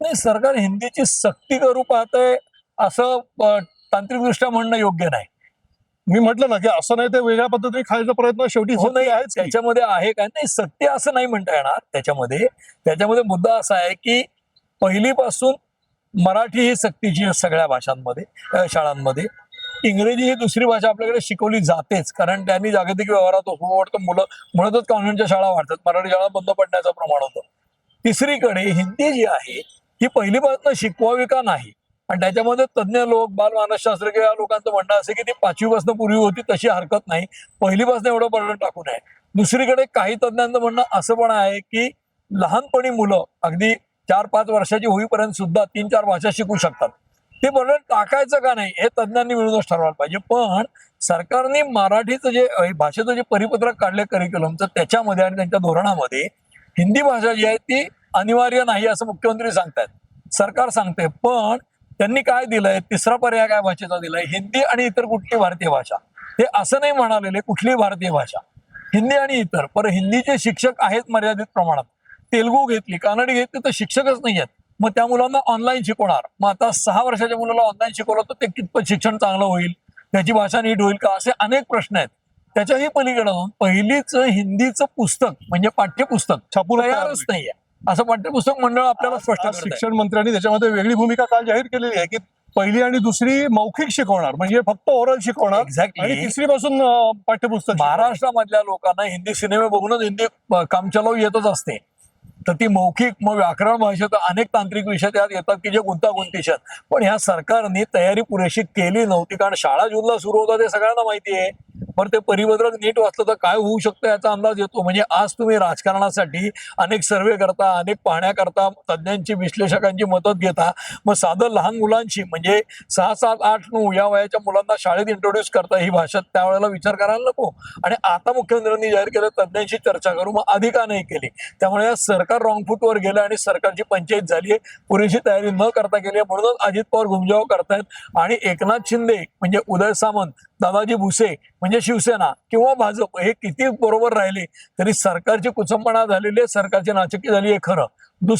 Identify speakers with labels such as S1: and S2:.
S1: नाही सरकार हिंदीची सक्ती करू पाहतंय असं तांत्रिकदृष्ट्या म्हणणं योग्य नाही.
S2: मी म्हटलं ना की असं नाही ते वेगळ्या पद्धतीने खायचा प्रयत्न शेवटी
S1: हो नाही
S2: आहेच.
S1: त्याच्यामध्ये आहे काय नाही सक्ती असं नाही म्हणता येणार त्याच्यामध्ये. त्याच्यामध्ये मुद्दा असा आहे की पहिलीपासून मराठी ही सक्तीची आहे सगळ्या भाषांमध्ये शाळांमध्ये. इंग्रजी ही दुसरी भाषा आपल्याकडे शिकवली जातेच कारण त्यांनी जागतिक व्यवहारात हो वाटतं मुलं मुळातच कॉन्व्हेंटच्या शाळा वाढतात मराठी शाळा बंद पडण्याचं प्रमाण होतं. तिसरीकडे हिंदी जी आहे ही पहिलीपासून शिकवावी का नाही? आणि त्याच्यामध्ये तज्ज्ञ लोक बालमानसशास्त्र किंवा या लोकांचं म्हणणं असं की ती पाचवीपासून पूर्वी होती तशी हरकत नाही. पहिलीपासून एवढं बर्डन टाकू नये दुसरीकडे काही तज्ज्ञांचं म्हणणं असं पण आहे की लहानपणी मुलं अगदी चार पाच वर्षाची होईपर्यंत सुद्धा तीन चार भाषा शिकू शकतात. ते बर्डन टाकायचं का नाही हे तज्ज्ञांनी मिळूनच ठरवायला पाहिजे. पण सरकारने मराठीचं जे भाषेचं जे परिपत्रक काढले करिक्युलमचं त्याच्यामध्ये आणि त्यांच्या धोरणामध्ये हिंदी भाषा जी आहे ती अनिवार्य नाही असं मुख्यमंत्री सांगतायत. सरकार सांगते पण त्यांनी काय दिलंय? तिसरा पर्याय काय भाषेचा दिलाय? हिंदी आणि इतर कुठली भारतीय भाषा? ते असं नाही म्हणालेले कुठली भारतीय भाषा? हिंदी आणि इतर. पर हिंदीचे शिक्षक आहेत मर्यादित प्रमाणात तेलगू घेतली कानडी घेतली तर शिक्षकच नाही आहेत. मग त्या मुलांना ऑनलाईन शिकवणार. मग आता सहा वर्षाच्या मुलाला ऑनलाईन शिकवलं तर ते कितपत शिक्षण चांगलं होईल? त्याची भाषा नीट होईल का? असे अनेक प्रश्न आहेत. त्याच्याही पलीकडे पहिलीच हिंदीचं पुस्तक म्हणजे पाठ्यपुस्तक तयारच नाहीये. असं पाठ्यपुस्तक मंडळ आपल्याला स्पष्ट.
S2: शिक्षण मंत्र्यांनी त्याच्यामध्ये वेगळी भूमिका काल जाहीर केलेली आहे की पहिली आणि दुसरी मौखिक शिकवणार म्हणजे फक्त ओरल शिकवणार. आणि तिसरी पासून पाठ्यपुस्तक.
S1: महाराष्ट्रामधल्या लोकांना हिंदी सिनेमे बघूनच हिंदी अ, कामचलाऊ येतच असते तर ती मौखिक मग व्याकरण भाषेत अनेक तांत्रिक विषय त्यात येतात की जे गुंतागुंतीचे आहेत पण ह्या सरकारने तयारी पुरेशी केली नव्हती कारण शाळा जूनला सुरू होतात हे सगळ्यांना माहिती आहे पण ते परिपत्रक नीट वाचलं तर काय होऊ शकतं याचा अंदाज येतो. म्हणजे आज तुम्ही राजकारणासाठी अनेक सर्वे करता अनेक पाहण्या करता तज्ज्ञांची विश्लेषकांची मदत घेता. मग साधं लहान मुलांची म्हणजे सहा सात आठ नऊ या वयाच्या मुलांना शाळेत इंट्रोड्यूस करता ही भाषा त्यावेळेला विचार करायला नको. आणि आता मुख्यमंत्र्यांनी जाहीर केलं तज्ज्ञांशी चर्चा करू मग आधी का नाही केली. त्यामुळे या सरकार रॉंग फूटवर गेलं आणि सरकारची पंचायत झाली आहे पुरेशी तयारी न करता गेली आहे. म्हणूनच अजित पवार घुमजाव करतायत. आणि एकनाथ शिंदे म्हणजे उदय सामंत दादाजी भुसे म्हणजे शिवसेना किंवा भाजप हे किती बरोबर राहिले तरी सरकारची कुचंबणा झालेली आहे सरकारची नाचकी झाली आहे खरं.